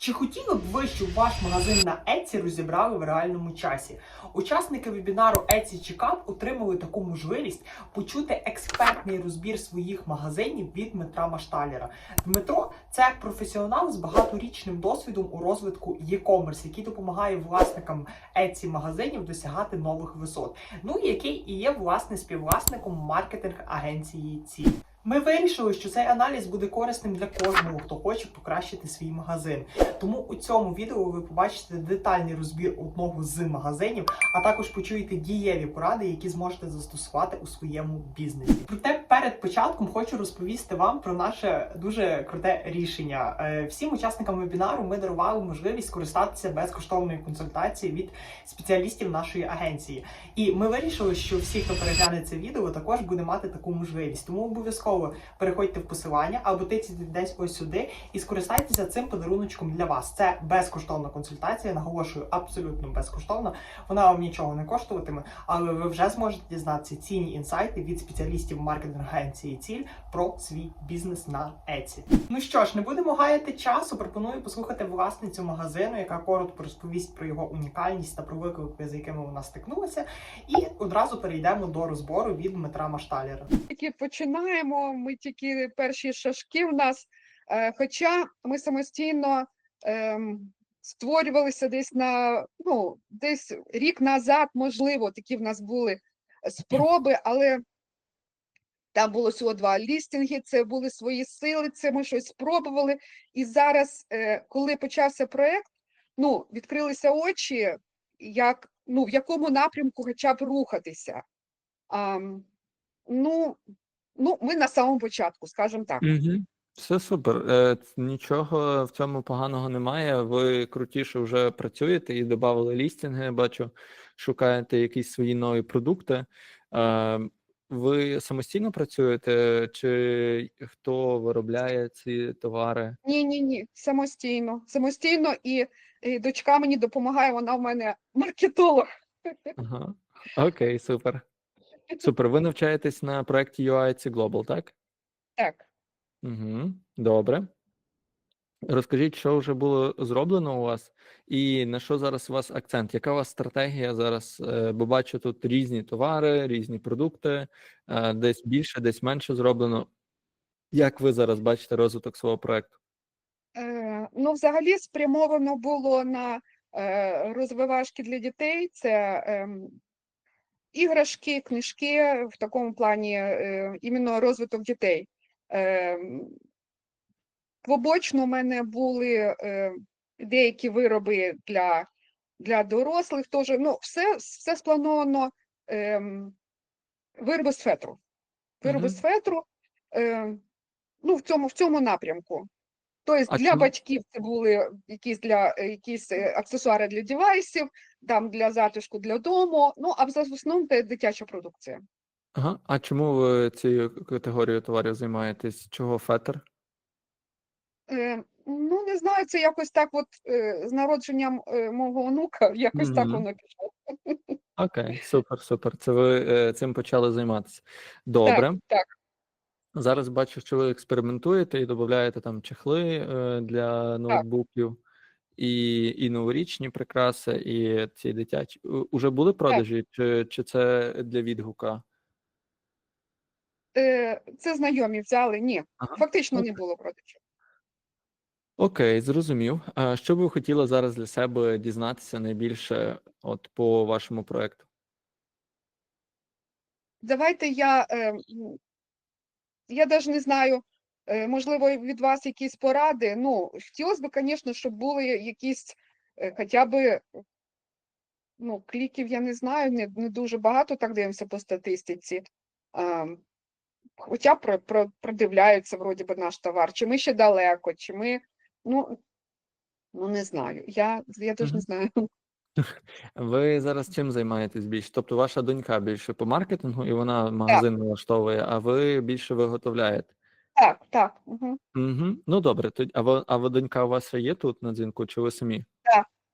Чи хотіли б ви, щоб ваш магазин на Etsy розібрали в реальному часі? Учасники вебінару Etsy Checkup отримали таку можливість почути експертний розбір своїх магазинів від Дмитра Машталєра. Дмитро це професіонал з багаторічним досвідом у розвитку e-commerce, який допомагає власникам Etsy магазинів досягати нових висот. Ну і який і є власне співвласником маркетинг агенції Ціль. Ми вирішили, що цей аналіз буде корисним для кожного, хто хоче покращити свій магазин. Тому у цьому відео ви побачите детальний розбір одного з магазинів, а також почуєте дієві поради, які зможете застосувати у своєму бізнесі. Проте перед початком хочу розповісти вам про наше дуже круте рішення. Е, Всім учасникам вебінару ми дарували можливість скористатися безкоштовною консультацією від спеціалістів нашої агенції. І ми вирішили, що всі, хто перегляне це відео, також буде мати таку можливість. Тому обов'язково переходьте в посилання або тицяйте десь ось сюди і скористайтеся цим подаруночком для вас. Це безкоштовна консультація. Наголошую, абсолютно безкоштовна. Вона вам нічого не коштуватиме, але ви вже зможете дізнатися цінні інсайти від спеціалістів маркетинг агенції ціль про свій бізнес на Etsy. Ну що ж, не будемо гаяти часу. Пропоную послухати власницю магазину, яка коротко розповість про його унікальність та про виклики, з якими вона стикнулася. І одразу перейдемо до розбору від Дмитра Машталєра. тільки ми тільки перші шашки в нас. Е, Хоча ми самостійно ем, створювалися десь на ну, десь рік назад, можливо, такі в нас були спроби, але там було всього два лістинги, це були свої сили, це ми щось спробували. І зараз, е, коли почався проект, ну, відкрилися очі, як, ну, в якому напрямку хоча б рухатися. Ам, ну, ну, ми на самому початку, скажімо так. Угу. Все супер. Е, Нічого в цьому поганого немає. Ви крутіше вже працюєте і додали лістинги, я бачу, шукаєте якісь свої нові продукти. Е, Ви самостійно працюєте, чи хто виробляє ці товари? Ні, ні, ні, самостійно. Самостійно, і, і дочка мені допомагає, вона в мене маркетолог. Ага. Окей, супер. Супер. Ви навчаєтесь на проєкті UIC Global, так? Так. Угу, добре. Розкажіть, що вже було зроблено у вас, і на що зараз у вас акцент? Яка у вас стратегія зараз? Е, Бо бачу тут різні товари, різні продукти, е, десь більше, десь менше зроблено. Як ви зараз бачите розвиток свого проекту? Е, ну, взагалі спрямовано було на розвивашки для дітей. Це ем, іграшки, книжки в такому плані, е, іменно розвиток дітей. Ем, Побочно у мене були е, деякі вироби для, для дорослих. Теж, ну, все, все сплановано ем, вироби з фетру. Вироби Мгм. з фетру е, ну, в, цьому, в цьому напрямку. Тобто для чому- батьків це були якісь для е, якісь е, аксесуари для девайсів, там для затишку для дому. Ну а в основному це дитяча продукція. Ага. А чому ви цією категорією товарів займаєтесь? Чого фетр? Е, ну не знаю, це якось так, от е, з народженням е, мого онука, якось так воно пішло. Окей, супер, супер. Це ви е, цим почали займатися. Добре. так. Зараз бачу, що ви експериментуєте і додаєте там чехли е, для ноутбуків, і, і новорічні прикраси, і ці дитячі. Уже були продажі, чи, чи це для відгука? Е, це знайомі взяли. Ні, Ага. фактично не було продажів. Окей, зрозумів. А що би ви хотіли зараз для себе дізнатися найбільше от по вашому проекту? Давайте я, е, я навіть не знаю, е, можливо, від вас якісь поради. Ну, хотілося б, звісно, щоб були якісь е, хоча б ну, кліків, я не знаю, не, не дуже багато так дивимося по статистиці. А, хоча про, про, продивляються вроді би наш товар, чи ми ще далеко, чи ми, ну, ну не знаю. Я, я теж не знаю. Ви зараз чим займаєтесь більше? Тобто ваша донька більше по маркетингу, і вона магазин налаштовує, а ви більше виготовляєте? Так, так. Угу. Угу. Ну добре, тоді, а ви, а ви донька у вас є тут на дзвінку, чи ви самі?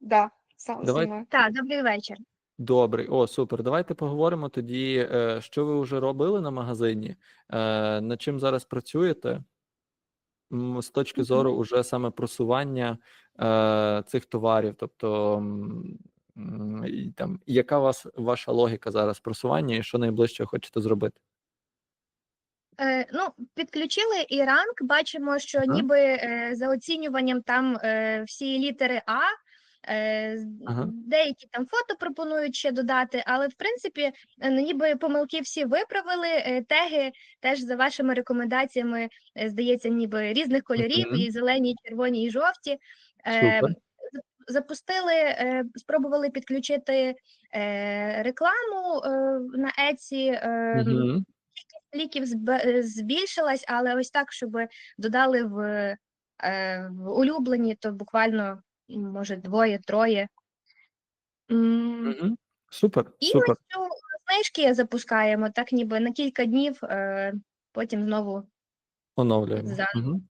Да, сам, Давай. Так, добрий вечір. Добре, о, супер. Давайте поговоримо тоді, е, що ви вже робили на магазині, е, над чим зараз працюєте м, з точки Мгм. зору уже саме просування е, цих товарів? Тобто, там, яка вас ваша логіка зараз просування і що найближче хочете зробити? Е, ну, підключили і ранг. Бачимо, що Ага. ніби е, за оцінюванням там е, всі літери А. Е, Ага. деякі там фото пропонують ще додати, але в принципі е, ну, ніби помилки всі виправили. Е, теги теж за вашими рекомендаціями, е, здається, ніби різних кольорів, Мгм. і зелені, і червоні, і жовті. Е, Супер. запустили, е, спробували підключити е, рекламу е, на Еці. Угу. ліків збільшилась, але ось так, щоб додали в, в улюблені, то буквально може двоє-троє. Угу. Супер, І супер. ось цю знижки запускаємо, так ніби на кілька днів, потім знову. Оновлюємо. за- Угу.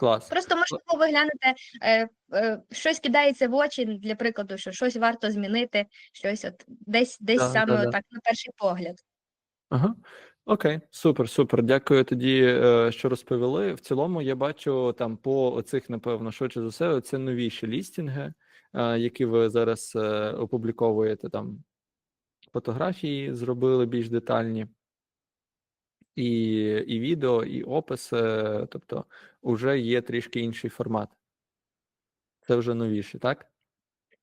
Клас. Просто можливо ви глянете, е, е, щось кидається в очі, для прикладу, що щось варто змінити, щось от десь, десь Да, саме да-да. так на перший погляд. Ага. Окей, супер, супер. Дякую тоді, е, що розповіли. В цілому я бачу там по оцих, напевно, швидше за все, це новіші лістінги, е, які ви зараз е, опубліковуєте там. Фотографії зробили більш детальні, і, і відео, і опис. е, Тобто, вже є трішки інший формат. Це вже новіше, так?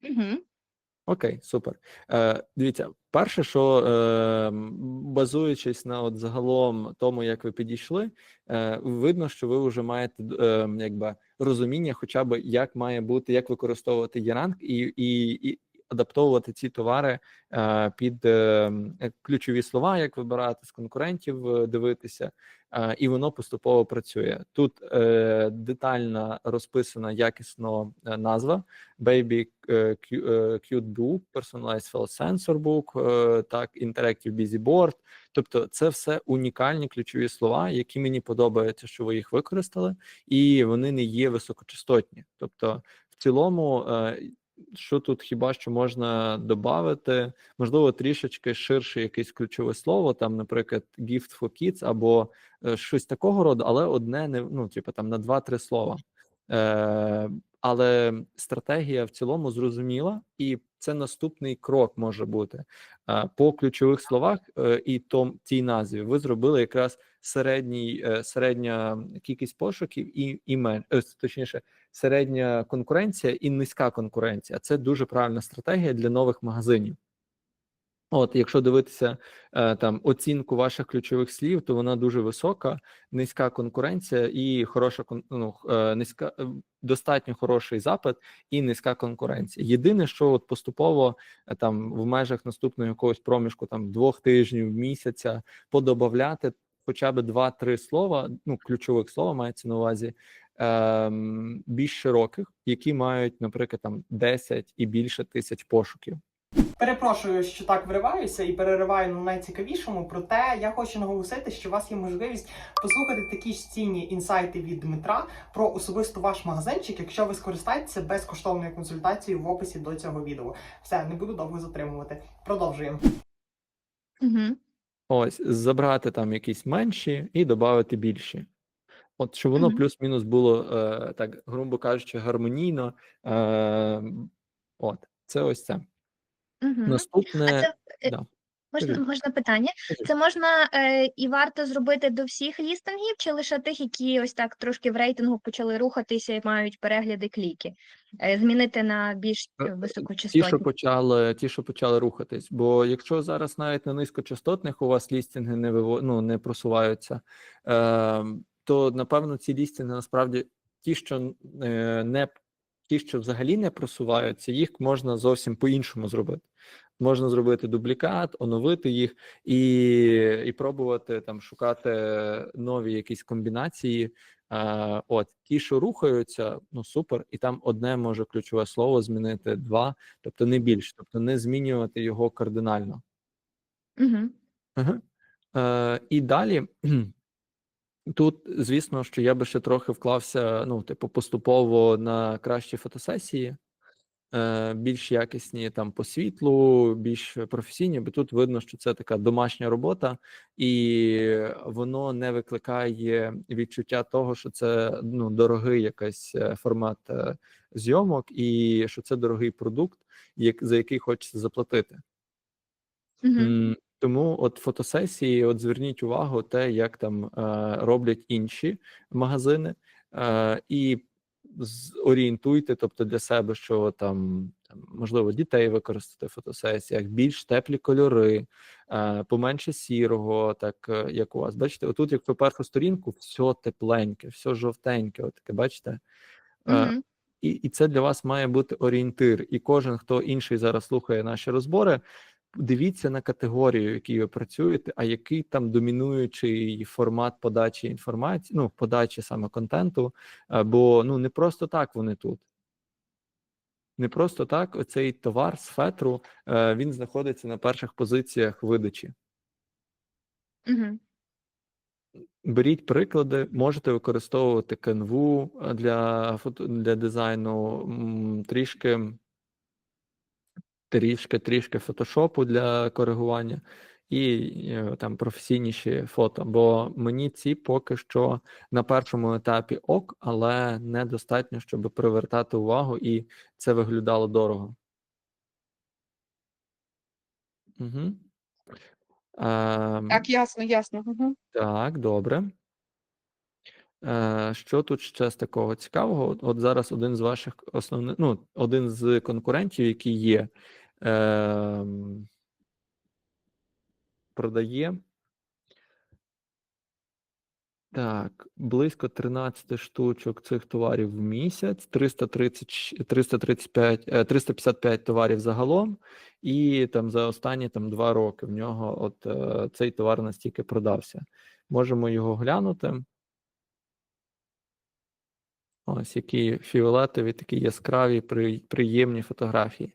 Угу. Окей, супер. Е, дивіться, перше, що е, базуючись на от загалом тому, як ви підійшли, е, видно, що ви вже маєте е, якби розуміння, хоча б як має бути, як використовувати Яранг і, і, і адаптовувати ці товари е, під е, е, ключові слова, як вибирати з конкурентів, дивитися, і воно поступово працює. Тут детально розписана якісно назва. Baby Cute Book, Personalized File Sensor Book, так, Interactive Busy Board. Тобто, це все унікальні ключові слова, які мені подобається, що ви їх використали, і вони не є високочастотні. Тобто, в цілому, що тут хіба що можна додати, можливо, трішечки ширше якесь ключове слово, там, наприклад, gift for kids або е, щось такого роду, але одне не ну, типу, там на два-три слова. Е, але стратегія в цілому зрозуміла, і це наступний крок може бути по ключових словах е, і том тій назві. Ви зробили якраз середній е, середня кількість пошуків і і мен, е, точніше, середня конкуренція і низька конкуренція. Це дуже правильна стратегія для нових магазинів. От, якщо дивитися е, там оцінку ваших ключових слів, то вона дуже висока, низька конкуренція і хороша ну, е, низька е, достатньо хороший запит і низька конкуренція. Єдине, що от поступово там в межах наступного якогось проміжку там двох тижнів, місяця подобавляти хоча б два-три слова, ну ключових слова мається на увазі. ем, Більш широких, які мають, наприклад, там 10 і більше тисяч пошуків. Перепрошую, що так вриваюся і перериваю на найцікавішому. Проте я хочу наголосити, що у вас є можливість послухати такі ж цінні інсайти від Дмитра про особисто ваш магазинчик, якщо ви скористаєтеся безкоштовною консультацією в описі до цього відео. Все, не буду довго затримувати. Продовжуємо. Угу. Ось забрати там якісь менші і додати більші. От щоб воно Мгм. плюс-мінус було е, так, грубо кажучи, гармонійно. Е, от, це ось це. Угу. А Наступне це е, да. можна, можна питання? Це можна е, і варто зробити до всіх лістингів, чи лише тих, які ось так трошки в рейтингу почали рухатися і мають перегляди кліки? Е, змінити на більш Е, е, ті, що високочастотні. почали, ті, що почали рухатись. Бо якщо зараз навіть на низькочастотних у вас лістинги не виво, ну, не просуваються, е, то напевно ці лістинги насправді ті, що е, не ті, що взагалі не просуваються, їх можна зовсім по-іншому зробити. Можна зробити дублікат, оновити їх і, і пробувати там шукати нові якісь комбінації. Е, от ті, що рухаються, ну супер, і там одне може ключове слово змінити, два, тобто не більше, тобто не змінювати його кардинально. Угу. Ага. Е, і далі тут, звісно, що я би ще трохи вклався, ну, типу, поступово на кращі фотосесії. е, більш якісні там по світлу, більш професійні, бо тут видно, що це така домашня робота, і воно не викликає відчуття того, що це ну, дорогий якийсь е, формат е, зйомок, і що це дорогий продукт, як, за який хочеться заплатити. Мгм. М, Тому от фотосесії, от зверніть увагу те, як там е, роблять інші магазини, е, і орієнтуйте, тобто для себе, що там, можливо дітей використати в фотосесіях, більш теплі кольори, е, поменше сірого, так е, як у вас. Бачите, отут, як по першу сторінку, все тепленьке, все жовтеньке, от таке, бачите? Е, і, і це для вас має бути орієнтир. І кожен, хто інший зараз слухає наші розбори, дивіться на категорію, в якій ви працюєте, а який там домінуючий формат подачі інформації, ну, подачі саме контенту. е, Бо ну не просто так вони тут. Не просто так, оцей товар з фетру е, він знаходиться на перших позиціях видачі. Мгм. Беріть приклади, можете використовувати канву е, для для дизайну, трішки, трішки, трішки фотошопу для коригування і е, там професійніші фото. Бо мені ці поки що на першому етапі ок, але недостатньо, щоб привертати увагу, і це виглядало дорого. Угу. Ем, Так, ясно, ясно. Угу. Так, добре. Е, що тут ще з такого цікавого? От, зараз один з ваших основних, ну, один з конкурентів, який є, е, продає так, близько 13 штучок цих товарів в місяць, 330, 335, е, 355 товарів загалом, і там за останні там, два роки в нього от е, цей товар настільки продався. Можемо його глянути. Ось які фіолетові, такі яскраві, при- приємні фотографії.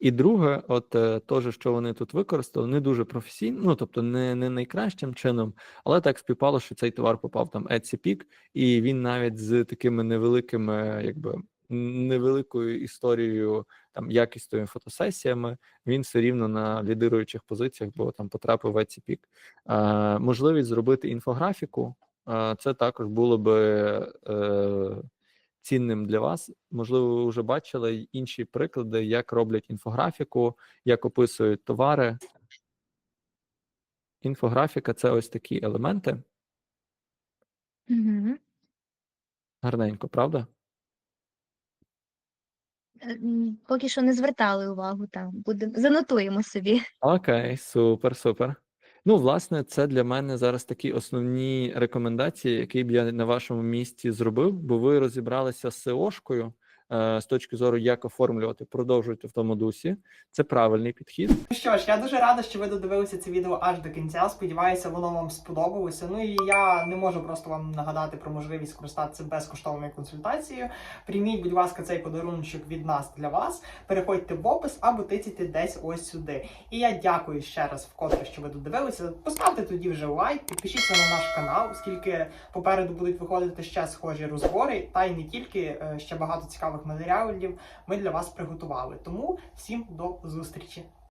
І друге, от е, теж, що вони тут використали, не дуже професійно, ну тобто не, не найкращим чином, але так співпало, що цей товар попав там Etsy Peak, і він навіть з такими невеликими, якби невеликою історією, там якісними фотосесіями, він все рівно на лідируючих позиціях, бо там потрапив в Etsy Peak. Е, можливість зробити інфографіку, е, це також було би. Е, цінним для вас. Можливо, ви вже бачили інші приклади, як роблять інфографіку, як описують товари. Інфографіка це ось такі елементи. Мгм. Гарненько, правда? Е, м, Поки що не звертали увагу, там будемо занотуємо собі. Окей, супер, супер. Ну, власне, це для мене зараз такі основні рекомендації, які б я на вашому місці зробив, бо ви розібралися з SEO-шкою е, з точки зору, як оформлювати, продовжуйте в тому дусі. Це правильний підхід. Ну що ж, я дуже рада, що ви додивилися це відео аж до кінця. Сподіваюся, воно вам сподобалося. Ну і я не можу просто вам нагадати про можливість скористатися безкоштовною консультацією. Прийміть, будь ласка, цей подарунок від нас для вас. Переходьте в опис або тицяйте десь ось сюди. І я дякую ще раз вкотре, що ви додивилися. Поставте тоді вже лайк, підпишіться на наш канал, оскільки попереду будуть виходити ще схожі розбори, та й не тільки е, ще багато цікавих матеріалів ми для вас приготували. Тому всім до зустрічі!